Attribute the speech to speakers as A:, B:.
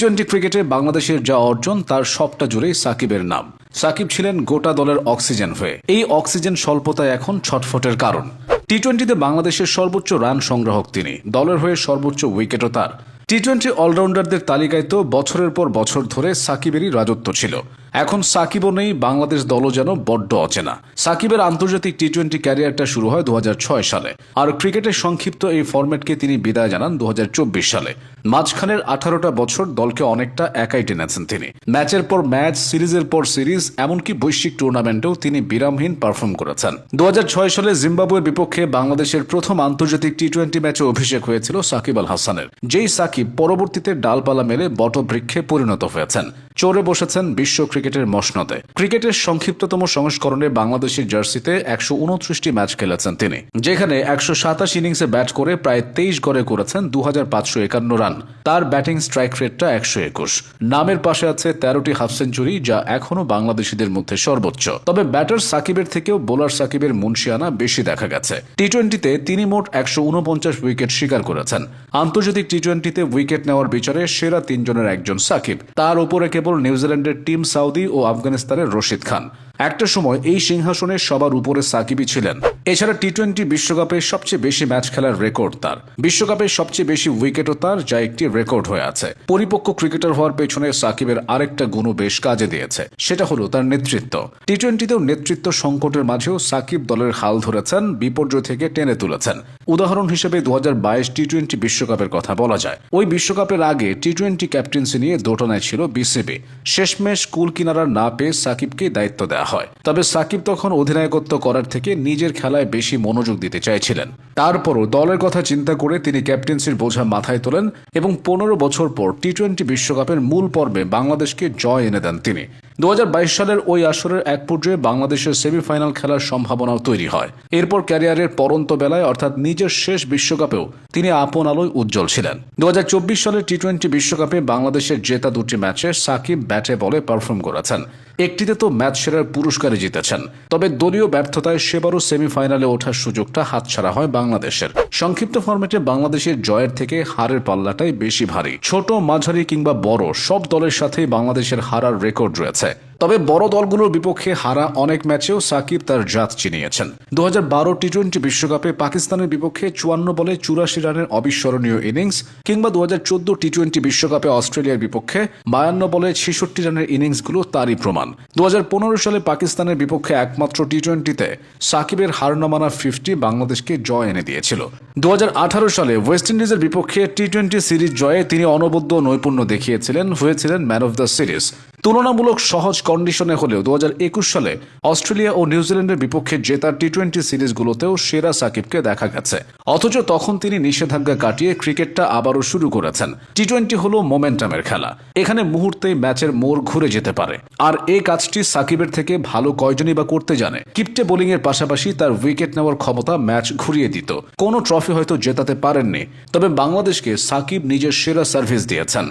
A: Twenty ক্রিকেটে বাংলাদেশের যা অর্জন, তার সবটা জুড়েই সাকিবের নাম। সাকিব ছিলেন গোটা দলের অক্সিজেন হয়ে। এই অক্সিজেন স্বল্পতায় এখন ছটফটের কারণ। টি টোয়েন্টিতে বাংলাদেশের সর্বোচ্চ রান সংগ্রাহক তিনি। দলের হয়ে সর্বোচ্চ উইকেটও তার। টি টোয়েন্টি অলরাউন্ডারদের তালিকায় তো বছরের পর বছর ধরে সাকিবেরই রাজত্ব ছিল। এখন সাকিবও নেই, বাংলাদেশ দলও যেন বড্ড অচেনা। সাকিবের আন্তর্জাতিক টি টোয়েন্টি ক্যারিয়ারটা শুরু হয় দুহাজার ছয় সালে, আর ক্রিকেটের সংক্ষিপ্ত এই ফরম্যাটকে তিনি বিদায় জানান দুহাজার চব্বিশ সালে। মাঝখানের আঠারোটা বছর দলকে অনেকটা একাই টেনেছেন তিনি। ম্যাচের পর ম্যাচ, সিরিজের পর সিরিজ, এমনকি বৈশ্বিক টুর্নামেন্টেও তিনি বিরামহীন পারফর্ম করেছেন। দু হাজার ছয় সালে জিম্বাবুয়ের বিপক্ষে বাংলাদেশের প্রথম আন্তর্জাতিক টি টোয়েন্টি ম্যাচে অভিষেক হয়েছিল সাকিব আল হাসানের। যেই সাকিব পরবর্তীতে ডালপালা মেলে বটবৃক্ষে পরিণত হয়েছেন। চড়ে বসেছেন বিশ্ব ক্রিকেটের মসনদে। ক্রিকেটের সংক্ষিপ্ততম সংস্করণে বাংলাদেশের জার্সিতে একশো উনত্রিশটি ম্যাচ খেলেছেন তিনি, যেখানে একশো সাতাশ ইনিংসে ব্যাট করে প্রায় তেইশ গড়ে করেছেন দু রান। তার ব্যাটিং স্ট্রাইক রেটটা একশো একুশ। নামের পাশে আছে তেরোটি হাফ সেঞ্চুরি, যা এখনও বাংলাদেশিদের মধ্যে সর্বোচ্চ। তবে ব্যাটার সাকিবের থেকেও বোলার সাকিবের মুন্সিয়ানা বেশি দেখা গেছে। টি টোয়েন্টিতে তিনি মোট একশো উনপঞ্চাশ উইকেট শিকার করেছেন। আন্তর্জাতিক টি টোয়েন্টিতে উইকেট নেওয়ার বিচারে সেরা তিনজনের একজন সাকিব। তার উপরে কেবল নিউজিল্যান্ডের টিম সাউদি ও আফগানিস্তানের রশিদ খান। একটা সময় এই সিংহাসনে সবার উপরে সাকিবই ছিলেন। এছাড়া টি টোয়েন্টি বিশ্বকাপে সবচেয়ে বেশি ম্যাচ খেলার রেকর্ড তার। বিশ্বকাপে সবচেয়ে বেশি উইকেটও তার, যা একটি রেকর্ড হয়ে আছে। পরিপক্ক ক্রিকেটার হওয়ার পেছনে সাকিবের আরেকটা গুণও বেশ কাজে দিয়েছে, সেটা হলো তার নেতৃত্ব। টি টোয়েন্টিতেও নেতৃত্ব সংকটের মাঝেও সাকিব দলের হাল ধরেছেন, বিপর্যয় থেকে টেনে তুলেছেন। উদাহরণ হিসেবে দু টি টোয়েন্টি বিশ্বকাপের কথা বলা যায়। ওই বিশ্বকাপের আগে টি টোয়েন্টি ক্যাপ্টেন্সি নিয়ে দোটানায় ছিল বিসিবি। শেষমেশ কুল কিনারা না পেয়ে সাকিবকে দায়িত্ব দেওয়া হয়। তবে সাকিব তখন অধিনায়কত্ব করার থেকে নিজের খেলায় বেশি মনোযোগ দিতে চাইছিলেন। তারপরও দলের কথা চিন্তা করে তিনি ক্যাপ্টেন্সির বোঝা মাথায় তোলেন এবং পনেরো বছর পর টি টোয়েন্টি বিশ্বকাপের মূল পর্বে বাংলাদেশকে জয় এনে দেন তিনি। দু হাজার বাইশ সালের ওই আসরের এক পর্যায়ে বাংলাদেশের সেমিফাইনাল খেলার সম্ভাবনাও তৈরি হয়। এরপর ক্যারিয়ারের পরন্ত বেলায়, অর্থাৎ নিজের শেষ বিশ্বকাপেও তিনি আপন আলোয় উজ্জ্বল ছিলেন। দু সালের টি টোয়েন্টি বিশ্বকাপে বাংলাদেশের জেতা দুটি ম্যাচে সাকিব ব্যাটে বলে পারফর্ম করেছেন। একটিতে তো ম্যাচ সেরার পুরস্কারে জিতেছেন। তবে দলীয় ব্যর্থতায় সেবারও সেমিফাইনালে ওঠার সুযোগটা হাতছাড়া হয় বাংলাদেশের। সংক্ষিপ্ত ফরম্যাটে বাংলাদেশের জয়ের থেকে হারের পাল্লাটাই বেশি ভারী। ছোট মাঝারি কিংবা বড় সব দলের সাথেই বাংলাদেশের হারার রেকর্ড রয়েছে। তবে বড় দলগুলোর বিপক্ষে হারা অনেক ম্যাচেও সাকিব তার জাত চিনিয়েছেন। দু টি টোয়েন্টি বিশ্বকাপে পাকিস্তানের বিপক্ষে চুয়ান্ন বলে চুরাশি রানের অবিস্মরণীয় ইনিংস কিংবা দু হাজার চোদ্দ টি টোয়েন্টি বিশ্বকাপে অস্ট্রেলিয়ার বিপক্ষে বায়ান্ন বলে ছেষট্টি রানের ইনিংসগুলো তারই প্রমাণ। দু হাজার পনেরো সালে পাকিস্তানের বিপক্ষে একমাত্র টি টোয়েন্টিতে সাকিবের হার নামানা ফিফটি বাংলাদেশকে জয় এনে দিয়েছিল। দু হাজার আঠারো সালে ওয়েস্ট ইন্ডিজের বিপক্ষে টি টোয়েন্টি সিরিজ জয়ে তিনি অনবদ্য নৈপুণ্য দেখিয়েছিলেন, হয়েছিলেন ম্যান অফ দ্য সিরিজ। তুলনামূলক সহজ কন্ডিশনে হলেও দু হাজার একুশ সালে অস্ট্রেলিয়া ও নিউজিল্যান্ডের বিপক্ষে জেতা টি টোয়েন্টি সিরিজগুলোতেও সেরা সাকিবকে দেখা গেছে। অথচ তখন তিনি নিষেধাজ্ঞা কাটিয়ে ক্রিকেটটা আবারও শুরু করেছেন। টি টোয়েন্টি হল মোমেন্টামের খেলা। এখানে মুহূর্তেই ম্যাচের মোড় ঘুরে যেতে পারে। আর এই কাজটি সাকিবের থেকে ভালো কয়জনই বা করতে জানে। কিপটে বোলিং এর পাশাপাশি তার উইকেট নেওয়ার ক্ষমতা ম্যাচ ঘুরিয়ে দিত। কোনো ট্রফি হয়তো জেতাতে পারেননি। তবে বাংলাদেশকে সাকিব নিজের সেরা সার্ভিস দিয়েছেন।